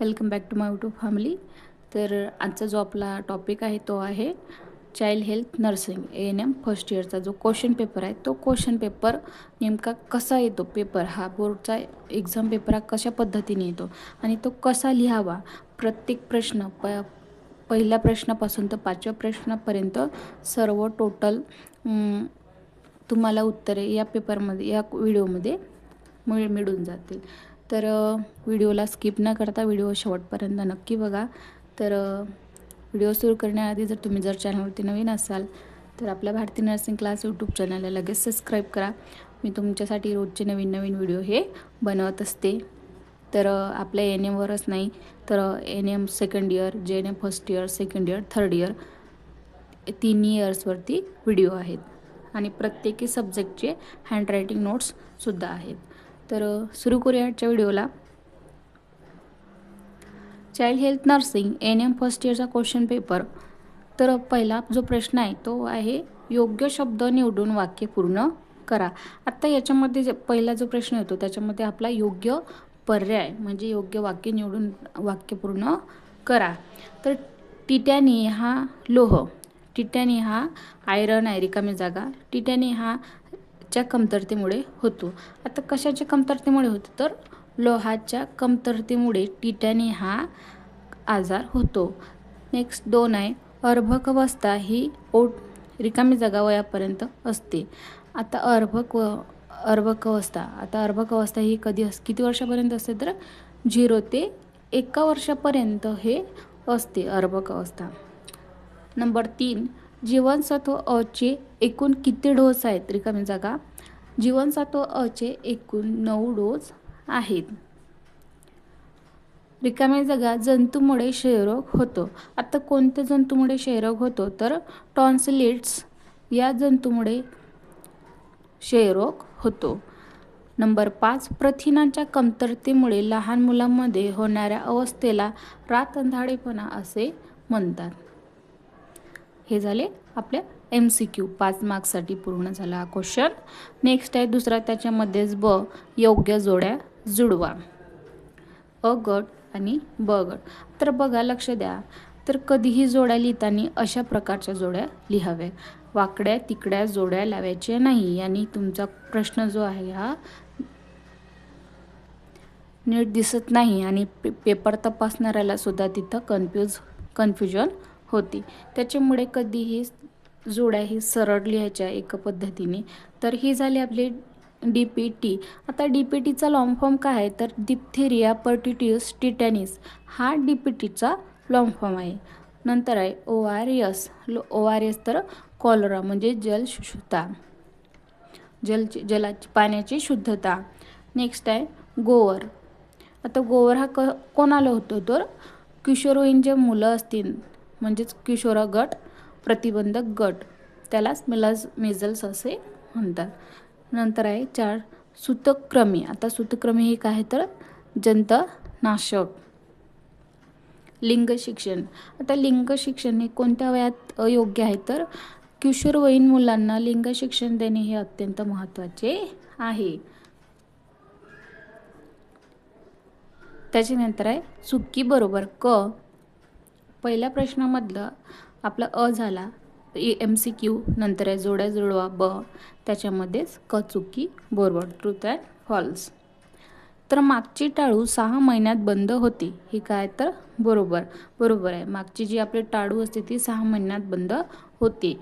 Welcome back to my YouTube family. तर आजचा जो आपला टॉपिक आहे तो आहे child health nursing A N M first इयरचा जो क्वेश्चन पेपर आहे तो क्वेश्चन पेपर नेमका कसा येतो पेपर हा बोर्डचा एक्झाम पेपर हा कशा पद्धतीने येतो? आणि तो कसा लिहावा? प्रत्येक प्रश्न प पहिल्या प्रश्नापासून तर पाचव्या प्रश्नापर्यंत सर्व टोटल तुम्हाला उत्तरे या पेपरमध्ये या व्हिडिओमध्ये मिळ मिळून जातील. तर व्हिडिओला स्किप न करता व्हिडिओ शेवटपर्यंत नक्की बघा. तर व्हिडिओ सुरू करण्याआधी जर तुम्ही जर चॅनलवरती नवीन असाल तर आपल्या भारतीय नर्सिंग क्लास यूट्यूब चॅनलला लगेच सबस्क्राईब करा. मी तुमच्यासाठी रोजचे नवीन नवीन व्हिडिओ हे बनवत असते. तर आपल्या एन एमवरच नाही तर एन एम सेकंड इयर जे N M first year second year third year तिन्ही इयर्सवरती व्हिडिओ आहेत. आणि प्रत्येकी सब्जेक्टचे हँडरायटिंग नोट्ससुद्धा आहेत. तर सुरू करूया आजच्या व्हिडिओला. Child health nursing N M first इयरचा question paper तर पहिला जो प्रश्न आहे तो आहे योग्य शब्द निवडून वाक्य पूर्ण करा. आत्ता याच्यामध्ये जे पहिला जो प्रश्न येतो त्याच्यामध्ये आपला योग्य पर्याय म्हणजे योग्य वाक्य निवडून वाक्य पूर्ण करा. तर टिटॅनी हा लोह टिटॅनी हा आयरन आहे रिकामी जागा टिटॅनी हा च्या कमतरतेमुळे होतो. आता कशाच्या कमतरतेमुळे होतो? तर लोहाच्या कमतरतेमुळे टिटॅनी हा आजार होतो. नेक्स्ट दोन आहे. अर्भक अवस्था ही ओट रिकामी जगावयापर्यंत असते. आता अर्भक व अर्भक अवस्था आता अर्भक अवस्था ही कधी अस किती वर्षापर्यंत असते? तर झिरो ते एका वर्षापर्यंत हे असते अर्भक अवस्था नंबर तीन जीवनसत्व अचे एकूण किती डोस आहेत? रिकामी जागा. जीवनसत्व अचे एकूण नऊ डोस आहेत. रिकामी जागा जंतूमुळे क्षयरोग होतो. आता कोणत्या जंतूमुळे क्षयरोग होतो? तर टॉन्सिलेट्स या जंतूमुळे क्षयरोग होतो. नंबर पाच प्रथिनांच्या कमतरतेमुळे लहान मुलांमध्ये होणाऱ्या अवस्थेला रातंधाळेपणा असे म्हणतात. हे झाले आपल्या एम सी क्यू पाच मार्क्ससाठी पूर्ण झाला हा क्वेश्चन नेक्स्ट आहे दुसरा त्याच्यामध्येच ब योग्य जोड्या जुडवा. अ गट आणि ब गट. तर बघा लक्ष द्या. तर कधीही जोड्या लिहिताना अशा प्रकारच्या जोड्या लिहाव्या वाकड्या तिकड्या जोड्या लावायच्या नाही. आणि तुमचा प्रश्न जो आहे हा नीट दिसत नाही आणि पे पेपर तपासणाऱ्याला सुद्धा तिथं कन्फ्यूज कन्फ्युजन होती. त्याच्यामुळे कधीही जोड्या ही सरळ लिहायच्या एका पद्धतीने. तर ही झाली आपली डी पी टी आता डी पी टीचा लॉंग फॉर्म काय आहे? तर डिप्थेरिया पर्टिट्युस टिटॅनिस हा डी पी टीचा लॉंग फॉर्म आहे. नंतर आहे O R S O R S तर कॉलरा म्हणजे जल शुद्धता जलची जलाची पाण्याची शुद्धता. नेक्स्ट आहे गोवर. आता गोवर हा क कोणाला होतो? तर किशोरवयीन जे मुलं असतील म्हणजेच किशोर गट प्रतिबंधक गट त्यालाच मिलाज मेझल्स असे म्हणतात. नंतर आहे चार सूतक्रमी. आता सूतक्रमी हे काय तर? जंतनाशक. लिंग शिक्षण. आता लिंग शिक्षण हे कोणत्या वयात योग्य आहे तर? किशोरवयीन मुलांना लिंग शिक्षण देणे हे अत्यंत महत्त्वाचे आहे. त्याच्यानंतर आहे चुकी बरोबर क पहिल्या प्रश्नामधलं आपला अ झाला एम सी क्यू नंतर आहे जोड्या जुळवा ब त्याच्यामध्येच क चुकी बरोबर ट्रूथ अँड फॉल्स. तर मागची टाळू सहा महिन्यात बंद होती. ही काय तर बरोबर बरोबर आहे. मागची जी आपली टाळू असते ती सहा महिन्यात बंद होते.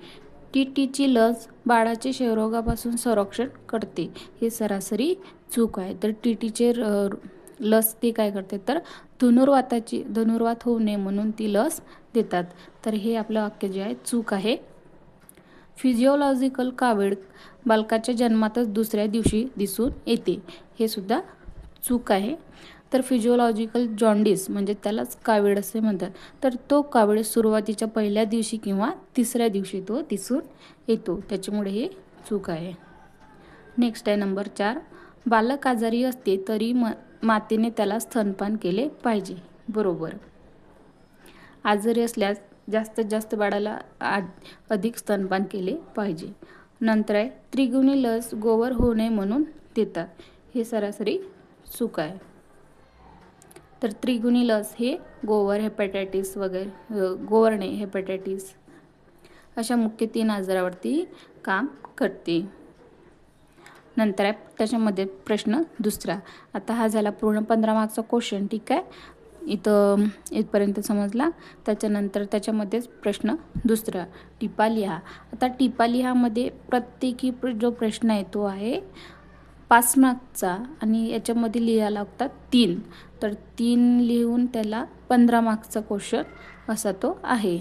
टी टीची लस बाळाचे क्षयरोगापासून संरक्षण करते. ही सरासरी चूक आहे. तर टी टीचे लस ती काय करते? तर धनुर्वाताची धनुर्वात होऊ नये म्हणून ती लस देतात. तर हे आपलं वाक्य जे आहे चूक आहे. फिजिओलॉजिकल कावीळ बालकाच्या जन्मातच दुसऱ्या दिवशी दिसून येते. हे सुद्धा चूक आहे. तर फिजिओलॉजिकल जॉन्डिस म्हणजे त्यालाच कावीळ असे म्हणतात. तर तो कावीळ सुरुवातीच्या पहिल्या दिवशी किंवा तिसऱ्या दिवशी तो दिसून येतो. त्याच्यामुळे हे चूक आहे. नेक्स्ट आहे नंबर चार. बालक आजारी असते तरी म मातेने त्याला स्तनपान केले पाहिजे. बरोबर. आजारी असल्यास जास्तीत जास्त बाळाला अधिक स्तनपान केले पाहिजे. नंतर आहे त्रिगुणी लस गोवर होऊ नये म्हणून देतात. हे सरासरी चूक आहे. तर त्रिगुणी लस हे गोवर हेपॅटायटिस वगैरे गोवरणे हेपॅटायटिस अशा मुख्य तीन आजारावरती काम करते. नंतर आहे त्याच्यामध्ये प्रश्न दुसरा. आता हा झाला पूर्ण पंधरा मार्कचा क्वेश्चन ठीक आहे? इथं इथपर्यंत समजला. त्याच्यानंतर त्याच्यामध्येच प्रश्न दुसरा. टिपा लिहा. आता टिपा लिहामध्ये प्रत्येकी प्र- जो प्रश्न आहे तो आहे पाच मार्कचा आणि याच्यामध्ये लिहायला लागतात तीन. तर तीन लिहून त्याला पंधरा मार्क्सचा क्वेश्चन असा तो आहे.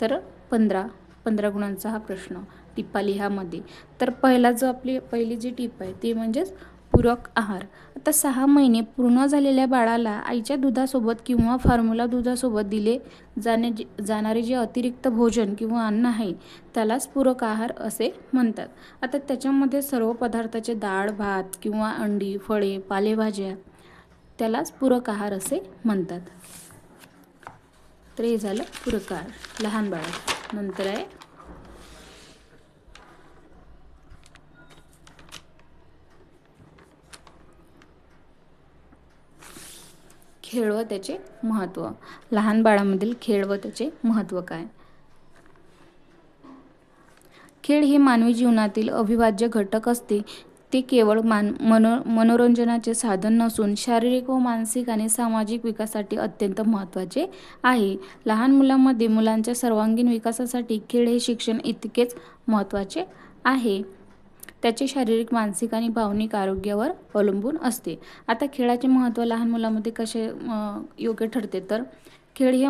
तर पंधरा पंधरा गुणांचा हा प्रश्न. टिपा लिहामध्ये तर पहिला जो आपली पहिली जी टीप आहे ती म्हणजेच पूरक आहार. आता सहा महिने पूर्ण झालेल्या बाळाला आईच्या दुधासोबत किंवा फॉर्म्युला दुधासोबत दिले जाणे जाणारे जे अतिरिक्त भोजन किंवा अन्न आहे त्यालाच पूरक आहार असे म्हणतात. आता त्याच्यामध्ये सर्व पदार्थाचे डाळ भात किंवा अंडी फळे पालेभाज्या त्यालाच पूरक आहार असे म्हणतात. तर हे झालं पूरक आहार. लहान बाळा. नंतर आहे खेळ व त्याचे महत्त्व लहान बाळामधील खेळ व त्याचे महत्त्व काय? खेळ हे मानवी जीवनातील अविभाज्य घटक असते. ते केवळ मान मनो मनोरंजनाचे साधन नसून शारीरिक व मानसिक आणि सामाजिक विकासासाठी अत्यंत महत्त्वाचे आहे. लहान मुलांमध्ये मुलांच्या सर्वांगीण विकासासाठी खेळ हे शिक्षण इतकेच महत्त्वाचे आहे. त्याचे शारीरिक मानसिक आणि भावनिक आरोग्यावर अवलंबून असते. आता खेळाचे महत्त्व लहान मुलांमध्ये कसे योग्य ठरते? तर खेळ हे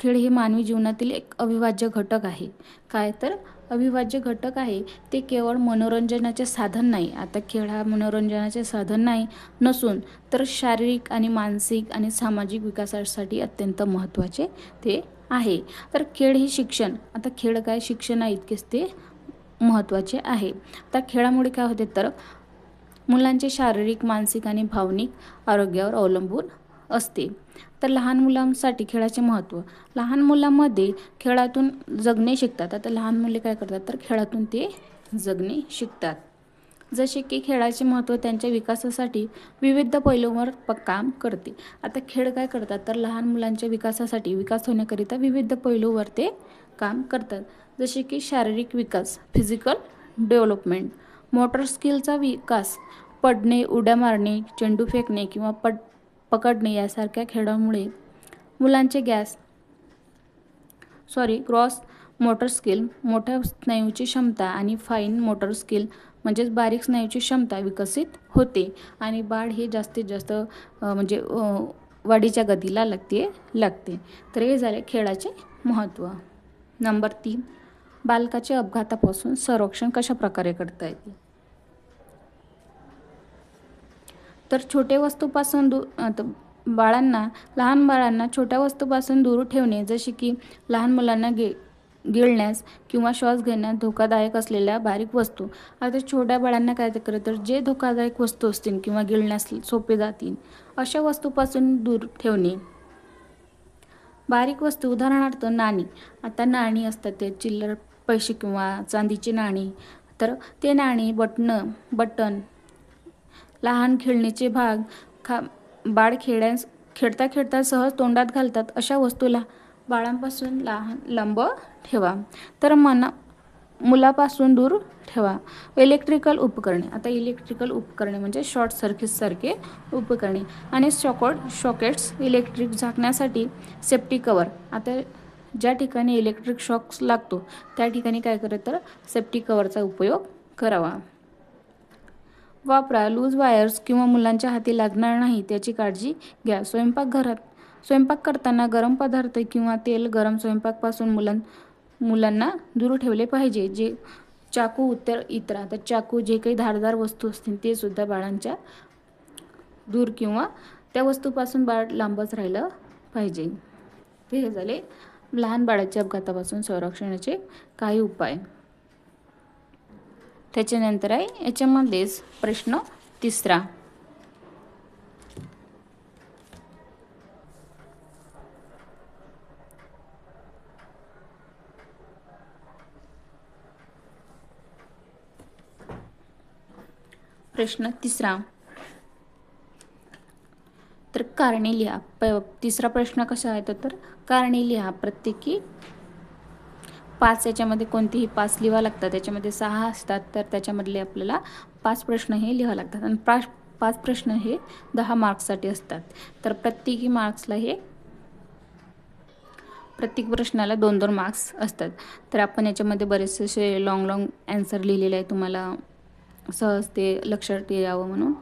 खेळ हे मानवी जीवनातील एक अविभाज्य घटक आहे. काय तर अविभाज्य घटक आहे ते केवळ मनोरंजनाचे साधन नाही. आता खेळ हा मनोरंजनाचे साधन नाही नसून तर शारीरिक आणि मानसिक आणि सामाजिक विकासासाठी अत्यंत महत्त्वाचे ते आहे. तर खेळ हे शिक्षण. आता खेळ काय शिक्षण आहे इतकेच ते महत्त्वाचे आहे. त्या खेळामुळे काय होते तर मुलांचे शारीरिक मानसिक आणि भावनिक आरोग्यावर अवलंबून असते. तर लहान मुलांसाठी खेळाचे महत्त्व. लहान मुलांमध्ये खेळातून जगणे शिकतात. आता लहान मुले काय करतात तर खेळातून ते जगणे शिकतात. जसे की खेळाचे महत्त्व त्यांच्या विकासासाठी विविध पैलूंवर प काम करते. आता खेळ काय करतात तर लहान मुलांच्या विकासासाठी विकास होण्याकरिता विविध पैलूवर ते काम करतात. जसे की शारीरिक विकास फिजिकल डेव्हलपमेंट मोटर स्किलचा विकास पडणे उड्या मारणे चेंडू फेकणे किंवा पड पकडणे यासारख्या खेळामुळे मुलांचे gas sorry cross motor skill मोठ्या स्नायूची क्षमता आणि फाईन मोटर स्किल म्हणजेच बारीक स्नायूची क्षमता विकसित होते आणि बाळ हे जास्तीत जास्त म्हणजे वाढीच्या गतीला लागते लागते. तर हे झाले खेळाचे महत्त्व नंबर तीन बालकाचे अपघातापासून संरक्षण कशा प्रकारे करता येईल तर छोटे वस्तूपासून दू आता बाळांना लहान बाळांना छोट्या वस्तूपासून दूर ठेवणे जसे की लहान मुलांना गे गिळण्यास किंवा श्वास घेण्यास धोकादायक असलेल्या बारीक वस्तू. आता छोट्या बाळांना काय करत तर जे धोकादायक वस्तू असतील किंवा गिळण्यास सोपे जातील अशा वस्तूपासून दूर ठेवणे. बारीक वस्तू उदाहरणार्थ नाणी. आता नाणी असतात ते चिल्लर पैसे किंवा चांदीची नाणी. तर ते नाणी बटणं बटन लहान खेळणीचे भाग खा बाळ खेळ्यास खेळता खेळता सहज तोंडात घालतात अशा वस्तूला बाळांपासून लहान लांब ठेवा. तर मना मुलापासून दूर ठेवा. इलेक्ट्रिकल उपकरणे. आता इलेक्ट्रिकल उपकरणे म्हणजे शॉर्ट सर्किटसारखे उपकरणे. आणि शॉकॉट शॉकेट्स इलेक्ट्रिक झाकण्यासाठी सेफ्टी कवर आता ज्या ठिकाणी इलेक्ट्रिक शॉक्स लागतो त्या ठिकाणी काय करत तर सेफ्टी कवरचा उपयोग करावा. वापरा लूज वायर्स किंवा मुलांच्या हाती लागणार नाही त्याची काळजी घ्या. स्वयंपाकघरात स्वयंपाक करताना गरम पदार्थ किंवा तेल गरम स्वयंपाकपासून मुलां मुलांना दूर ठेवले पाहिजे. जे चाकू उत्तर इतर. तर चाकू जे काही धारदार वस्तू असतील ते सुद्धा बाळांच्या दूर किंवा त्या वस्तूपासून बाळ लांबच राहिलं पाहिजे. हे झाले लहान बाळाच्या अपघातापासून संरक्षणाचे काही उपाय. त्याच्यानंतर आहे याच्यामध्येच प्रश्न तिसरा. प्रश्न तिसरा. तर कारणे लिहा. प तिसरा प्रश्न कसा येतो तर? कारणे लिहा. प्रत्येकी पाच याच्यामध्ये कोणतेही पाच लिहावं लागतात. त्याच्यामध्ये सहा असतात. तर त्याच्यामधले आपल्याला पाच प्रश्न हे लिहावं लागतात. आणि पाच पाच प्रश्न हे दहा मार्क्ससाठी असतात. तर प्रत्येकी मार्क्सला हे प्रत्येक प्रश्नाला दोन दोन मार्क्स असतात. तर आपण याच्यामध्ये बरेचसे असे लाँग लाँग ॲन्सर लिहिलेले आहे. तुम्हाला सहज ते लक्षात यावं म्हणून.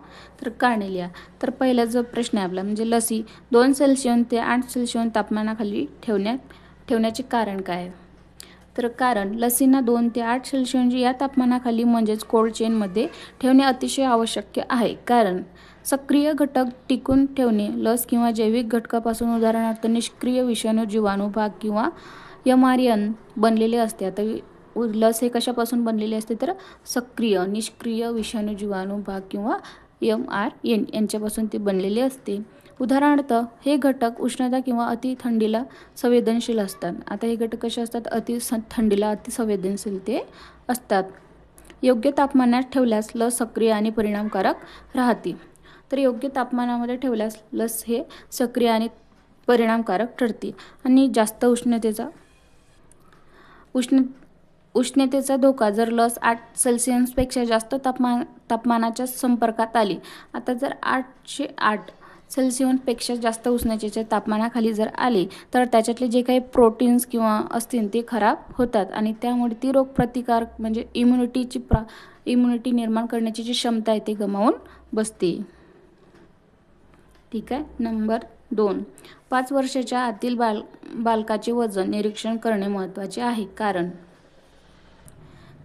तर कार्नेलिया. लिहा तर पहिला जो प्रश्न आहे आपला म्हणजे लसी दोन सेल्सियन ते आठ सेल्सियन तापमानाखाली ठेवण्यात ठेवण्याचे कारण काय? आहे तर कारण लसींना दोन ते आठ सेल्सियन या तापमानाखाली म्हणजेच कोल्ड चेनमध्ये ठेवणे अतिशय आवश्यक आहे. कारण सक्रिय घटक टिकून ठेवणे लस किंवा जैविक घटकापासून उदाहरणार्थ निष्क्रिय विषाणू जीवाणू भाग किंवा यमारियन बनलेले असते. आता लस हे कशापासून बनलेले असते तर सक्रिय निष्क्रिय विषाणू जीवाणू भाग किंवा एम आर एन यांच्यापासून ते बनलेले असते. उदाहरणार्थ हे घटक उष्णता किंवा अति थंडीला संवेदनशील असतात. आता हे घटक कसे असतात? अति थंडीला अति संवेदनशील ते असतात. योग्य तापमानात ठेवल्यास लस सक्रिय आणि परिणामकारक राहते. तर योग्य तापमानामध्ये ठेवल्यास लस हे सक्रिय आणि परिणामकारक ठरते. आणि जास्त उष्णतेचा उष्ण उष्णतेचा धोका जर लस आठ सेल्सिअन्सपेक्षा जास्त तापमान तापमानाच्या संपर्कात आली आता जर आठशे आठ सेल्सिअसपेक्षा जास्त उष्णतेच्या तापमानाखाली जर आले तर त्याच्यातले जे काही प्रोटीन्स किंवा असतील ते खराब होतात आणि त्यामुळे ती रोगप्रतिकार म्हणजे इम्युनिटीची प्रा इम्युनिटी निर्माण करण्याची जी क्षमता आहे ती गमावून बसते. ठीक आहे? नंबर दोन. पाच वर्षाच्या आतील बाल बालकाचे वजन निरीक्षण करणे महत्त्वाचे आहे. कारण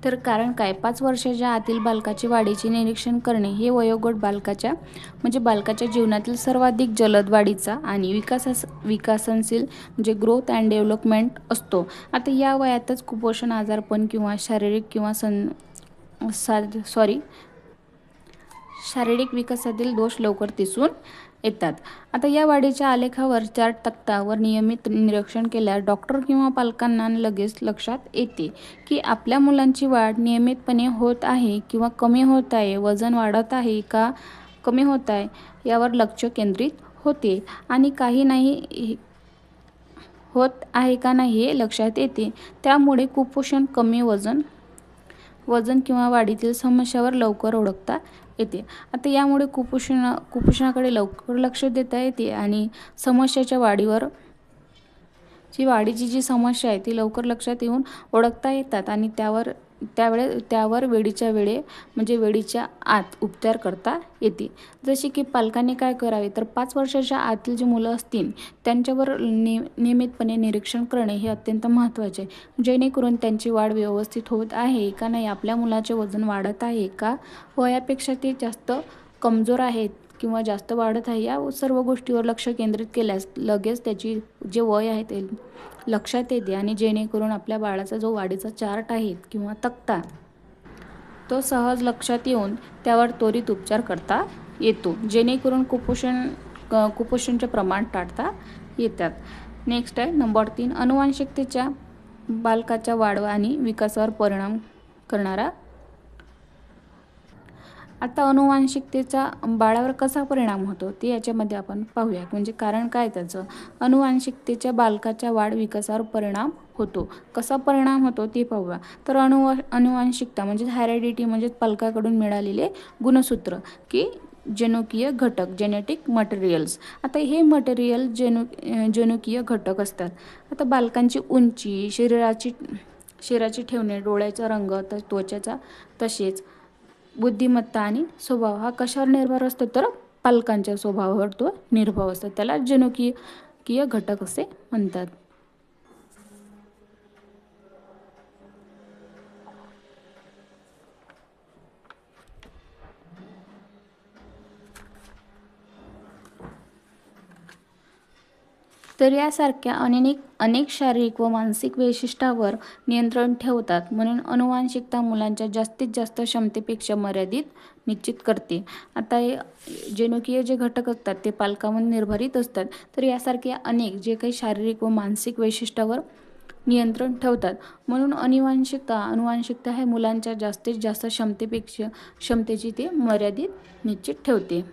तर कारण काय? पाच वर्षाच्या आतील बालकाची वाढीचे निरीक्षण करणे हे वयोगट बालकाच्या म्हणजे बालकाच्या जीवनातील सर्वाधिक जलद वाढीचा आणि विकासास विकासनशील म्हणजे ग्रोथ अँड डेव्हलपमेंट असतो. आता या वयातच कुपोषण आजारपण किंवा शारीरिक किंवा सं सा सॉरी शारीरिक विकासातील दोष लवकर दिसून येतात. आता या वाढीच्या आलेखावर चार तक्तावर नियमित निरीक्षण केल्यास डॉक्टर किंवा पालकांना लगेच लक्षात येते की आपल्या मुलांची वाढ नियमितपणे होत आहे किंवा कमी होत आहे वजन वाढत आहे का कमी होत आहे यावर लक्ष केंद्रित होते आणि काही नाही होत आहे का नाही हे लक्षात येते. त्यामुळे कुपोषण कमी वजन वजन किंवा वाढीतील समस्यावर लवकर ओळखता येते. आता यामुळे कुपोषण कुपोषणाकडे लवकर लक्ष देता येते आणि समस्याच्या वाढीवर जी वाढीची जी समस्या आहे ती लवकर लक्षात येऊन ओळखता येतात आणि त्यावर त्यावेळे त्यावर वेळीच्या वेळे म्हणजे वेळीच्या आत उपचार करता येते जसे की पालकांनी काय करावे तर पाच वर्षाच्या आतील जी मुलं असतील त्यांच्यावर नि नियमितपणे निरीक्षण करणे हे अत्यंत महत्त्वाचे आहे. जेणेकरून त्यांची वाढ व्यवस्थित होत आहे का नाही आपल्या मुलाचे वजन वाढत आहे का वयापेक्षा ते जास्त कमजोर आहेत किंवा जास्त वाढत आहे या सर्व गोष्टीवर लक्ष केंद्रित केल्यास लगेच त्याची जे वय आहे ते लक्षात येते आणि जेणेकरून आपल्या बाळाचा जो वाढीचा चार्ट आहे किंवा तक्ता तो सहज लक्षात येऊन त्यावर त्वरित उपचार करता येतो जेणेकरून कुपोषण कुपोषणचे प्रमाण टाळता येतात. नेक्स्ट आहे नंबर तीन अनुवांशिकतेच्या बालकाच्या वाढवा आणि विकासावर परिणाम करणारा आता अनुवांशिकतेचा बाळावर कसा परिणाम होतो ते याच्यामध्ये आपण पाहूया म्हणजे कारण काय त्याचं? अनुवांशिकतेच्या बालकाच्या वाढ विकासावर परिणाम होतो. कसा परिणाम होतो ते पाहूया. तर अनु अनुवांशिकता म्हणजे हॅरेडिटी म्हणजे पालकाकडून मिळालेले गुणसूत्र की जनुकीय घटक जेनेटिक मटेरियल्स आता हे मटेरियल जेनु जनुकीय घटक असतात. आता बालकांची उंची शरीराची शरीराची ठेवणे डोळ्याचा रंग तर त्वचेचा तसेच बुद्धिमत्ता आणि स्वभाव हा कशावर निर्भर असतो तर पालकांच्या स्वभावावर तो निर्भर असतो. त्याला जनुकीय घटक असे म्हणतात. तर यासारख्या अनेक अनेक शारीरिक व मानसिक वैशिष्ट्यावर नियंत्रण ठेवतात म्हणून अनुवांशिकता मुलांच्या जास्तीत जास्त क्षमतेपेक्षा मर्यादित निश्चित करते. आता हे जनुकीय जे घटक असतात ते पालकावर निर्भरित असतात तर यासारख्या अनेक जे काही शारीरिक व मानसिक वैशिष्ट्यावर नियंत्रण ठेवतात. म्हणून अनुवांशिकता अनुवांशिकता हे मुलांच्या जास्तीत जास्त क्षमतेपेक्षा क्षमतेची ते मर्यादित निश्चित ठेवते.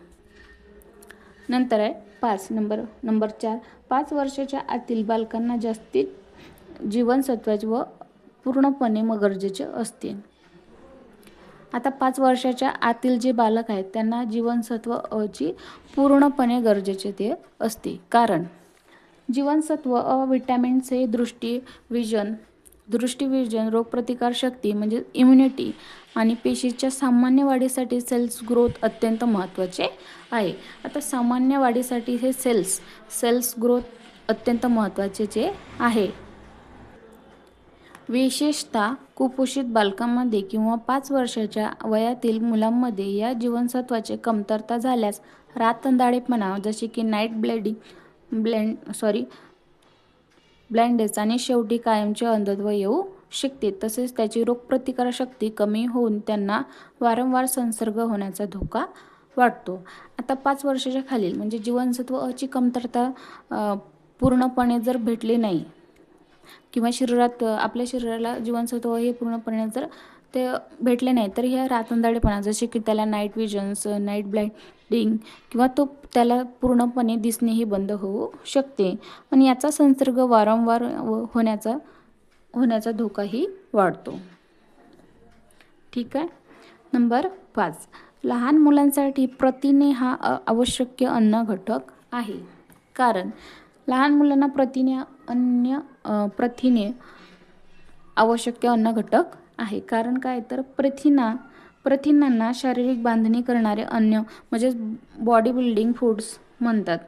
नंतर आहे पाच नंबर नंबर चार. पाच वर्षाच्या आतील बालकांना जास्तीत जीवनसत्वाचे व पूर्णपणे मग गरजेचे असते. आता पाच वर्षाच्या आतील जे बालक आहेत त्यांना जीवनसत्व अ ची पूर्णपणे गरजेचे ते असते. कारण जीवनसत्व अ विटॅमिन्स हे दृष्टी विजन दृष्टीविजन रोगप्रतिकारशक्ती म्हणजे इम्युनिटी आणि पेशीच्या सामान्य वाढीसाठी सेल्स ग्रोथ अत्यंत महत्त्वाचे आहे. आता सामान्य वाढीसाठी हे सेल्स सेल्स ग्रोथ अत्यंत महत्त्वाचे आहे. विशेषतः कुपोषित बालकांमध्ये किंवा पाच वर्षाच्या वयातील मुलांमध्ये या जीवनसत्वाचे कमतरता झाल्यास रातंदाळेपणा जसे की night bleeding blend sorry blindness आणि शेवटी कायमचे अंधत्व येऊ शकते. तसेच त्याची रोगप्रतिकारशक्ती कमी होऊन त्यांना वारंवार संसर्ग होण्याचा धोका वाटतो. आता पाच वर्षाच्या खालील म्हणजे जीवनसत्व अची कमतरता पूर्णपणे जर भेटली नाही किंवा शरीरात आपल्या शरीराला जीवनसत्व हे पूर्णपणे जर ते भेटले नाही. तर ह्या रातंदाडेपणा जसे की त्याला नाईट विजन्स नाईट ब्लाइंडिंग किंवा तो त्याला पूर्णपणे दिसणेही बंद होऊ शकते. आणि याचा संसर्ग वारंवार होण्याचा होण्याचा धोकाही वाढतो. ठीक आहे? नंबर पाच. लहान मुलांसाठी प्रथिने हा आवश्यक अन्न घटक आहे. कारण लहान मुलांना प्रथिने अन्य प्रथिने आवश्यक अन्न घटक आहे. कारण काय? तर प्रथिना प्रथिनांना शारीरिक बांधणी करणारे अन्न म्हणजेच बॉडी बिल्डिंग फूड्स म्हणतात.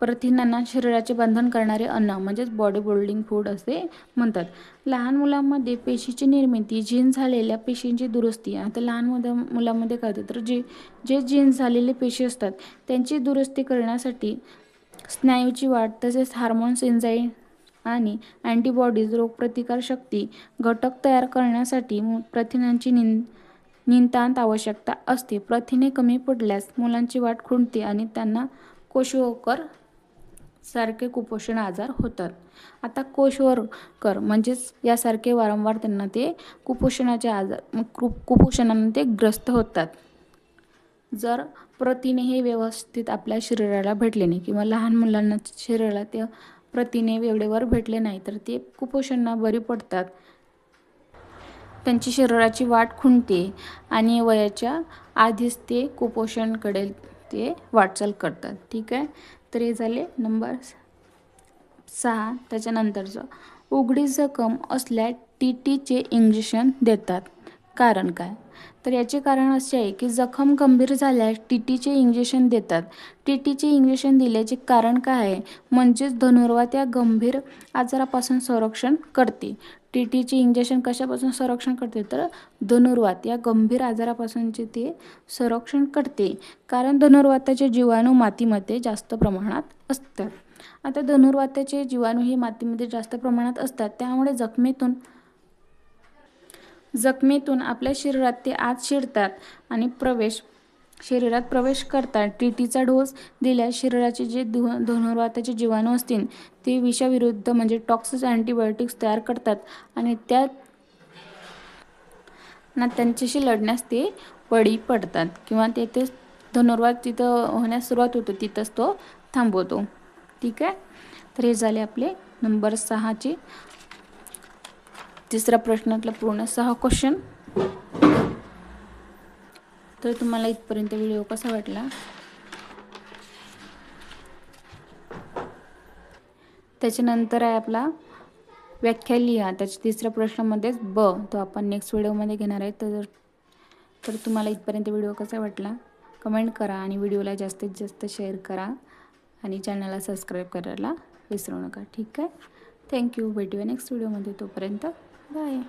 प्रथिनांना शरीराचे बंधन करणारे अन्न म्हणजेच बॉडी बिल्डिंग फूड असे म्हणतात. लहान मुलांमध्ये पेशीची निर्मिती जीन झालेल्या पेशींची दुरुस्ती आता लहान मुला मुलांमध्ये काय होतं? तर जे जे जीन झालेले पेशी असतात त्यांची दुरुस्ती करण्यासाठी स्नायूची वाढ तसेच हार्मोन्स एन्झाईम आणि अँटीबॉडीज रोगप्रतिकारशक्ती घटक तयार करण्यासाठी प्रथिनांची निंद नितांत आवश्यकता असते. प्रथिने कमी पडल्यास मुलांची वाट खुंटते आणि त्यांना कोशोकर सारखे कुपोषण आजार होतात. आता कोशवरकर म्हणजेच यासारखे वारंवार त्यांना ते कुपोषणाचे आजार कुपोषणाने ते ग्रस्त होतात. जर प्रथिने हे व्यवस्थित आपल्या शरीराला भेटले नाही किंवा लहान मुलांना शरीराला ते प्रथिने वेळेवर भेटले नाही तर ते कुपोषणांना बरी पडतात. त्यांची शरीराची वाट खुंटते आणि वयाच्या आधीच ते कुपोषणकडे ते वाटचाल करतात. ठीक आहे? तर हे झाले नंबर सहा. त्याच्यानंतरचं उघडी जखम असल्या टी टीचे इंजेक्शन देतात. कारण काय? तर याचे कारण असे आहे की जखम गंभीर झाल्यास टी टीचे इंजेक्शन देतात. टी टीचे इंजेक्शन दिल्याचे कारण काय आहे? म्हणजेच धनुर्वात या गंभीर आजारापासून संरक्षण करते. टी टीचे इंजेक्शन कशापासून संरक्षण करते? तर धनुर्वात या गंभीर आजारापासूनचे ते संरक्षण करते. कारण धनुर्वाताचे जीवाणू मातीमध्ये जास्त प्रमाणात असतात. आता धनुर्वाताचे जीवाणू हे मातीमध्ये जास्त प्रमाणात असतात. त्यामुळे जखमेतून जखमेतून आपल्या शरीरात ते आत शिरतात आणि प्रवेश शरीरात प्रवेश करतात. टी टीचा डोस दिल्यास शरीराचे जे धु धनुर्वाताचे जीवाणू असतील ते विषाविरुद्ध म्हणजे टॉक्सिस अँटीबायोटिक्स तयार करतात आणि त्या ना त्यांच्याशी लढण्यास ते बळी पडतात किंवा तेथे धनुर्वात तिथं होण्यास सुरुवात होतो तिथंच तो थांबवतो. ठीक आहे? तर हे झाले आपले नंबर सहाचे तिसऱ्या प्रश्नातला पूर्ण सहा क्वेश्चन तर तुम्हाला इथपर्यंत व्हिडिओ कसा वाटला? त्याच्यानंतर आहे आपला व्याख्या लिहा. त्याच्या तिसऱ्या प्रश्नामध्येच ब तो आपण नेक्स्ट व्हिडिओमध्ये घेणार आहे. तर तर तुम्हाला इथपर्यंत व्हिडिओ कसा वाटला? कमेंट करा आणि व्हिडिओला जास्तीत जास्त शेअर करा आणि चॅनलला सबस्क्राईब करायला विसरू नका. ठीक आहे? थँक्यू भेटूया नेक्स्ट व्हिडिओमध्ये तोपर्यंत. Bye.